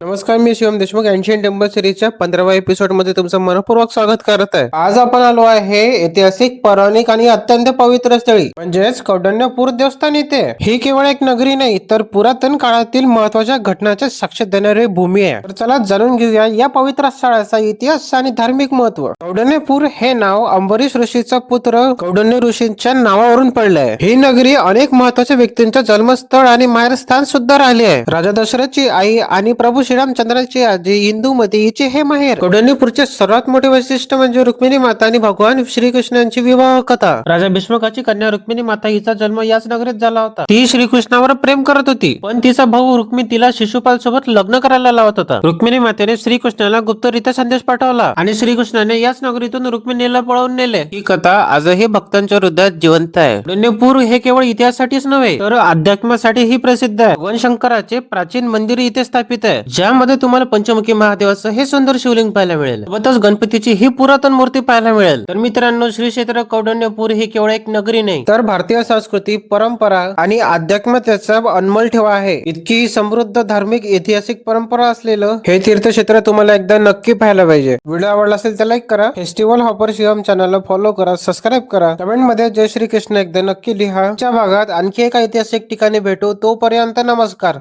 नमस्कार मी Shivam Deshmukh. Ancient temple सिरीजच्या पंधराव्या एपिसोडमध्ये तुमचं मनपूर्वक स्वागत करत आहे. आज आपण आलो आहे ऐतिहासिक पौराणिक आणि अत्यंत पवित्र स्थळी. म्हणजेच कौडण्यपूर देवस्थान इथे. ही केवळ एक नगरी नाही तर पुरातन काळातील महत्त्वाच्या घटनाचे साक्ष देणारी भूमी आहे. तर चला जाणून घेऊया या पवित्र स्थळाचा इतिहास आणि धार्मिक महत्त्व कौडण्यपूर हे नाव अंबरीश ऋषीचा पुत्र कौडण्य ऋषींच्या नावावरून पडलंय ही नगरी अनेक महत्त्वाच्या व्यक्तींचं जन्मस्थळ आणि माहेरस्थान सुद्धा राहिले आहे. राजा दशरथची आई आणि प्रभू श्रीरामचंद्राची आजी हिंदूमध्ये हिचे हे माहेर. कौंडण्यपूरचे सर्वात मोठे वैशिष्ट्य म्हणजे रुक्मिणी माता आणि भगवान श्रीकृष्णांची विवाह कथा. राजा भीष्मकाची कन्या रुक्मिणी माता हिचा जन्म याच नगरीत झाला होता. ती श्रीकृष्णावर प्रेम करत होती पण तिचा भाऊ रुक्मी तिला शिशुपाल सोबत लग्न करायला लावत होता. रुक्मिणी मातेने श्रीकृष्णाला गुप्तरित्या संदेश पाठवला आणि श्रीकृष्णाने याच नगरीतून रुक्मिणीला पळवून नेले. ही कथा आजही भक्तांच्या हृदयात जिवंत आहे. कौंडण्यपूर हे केवळ इतिहासासाठीच नव्हे तर अध्यात्मासाठीही प्रसिद्ध आहे. भगवान शंकराचे प्राचीन मंदिर इथे स्थापित आहे. ज्यामध्ये तुम्हाला पंचमुखी महादेवाचं हे सुंदर शिवलिंग पाहायला मिळेल. सोबतच गणपतीची ही पुरातन मूर्ती पाहायला मिळेल. तर मित्रांनो श्री क्षेत्र कौंडण्यपूर ही केवळ एक नगरी नाही तर भारतीय संस्कृती परंपरा आणि अध्यात्मतेचा अनमोल ठेवा आहे. इतकी समृद्ध धार्मिक ऐतिहासिक परंपरा असलेलं हे तीर्थक्षेत्र तुम्हाला एकदा नक्की पाहायला पाहिजे. व्हिडिओ आवडला असेल तर लाईक करा. फेस्टिवल हॉपर शिवम चॅनलला फॉलो करा सबस्क्राईब करा. कमेंटमध्ये जय श्री कृष्ण एकदा नक्की लिहा. भागात आणखी एका ऐतिहासिक ठिकाणी भेटू. तोपर्यंत नमस्कार.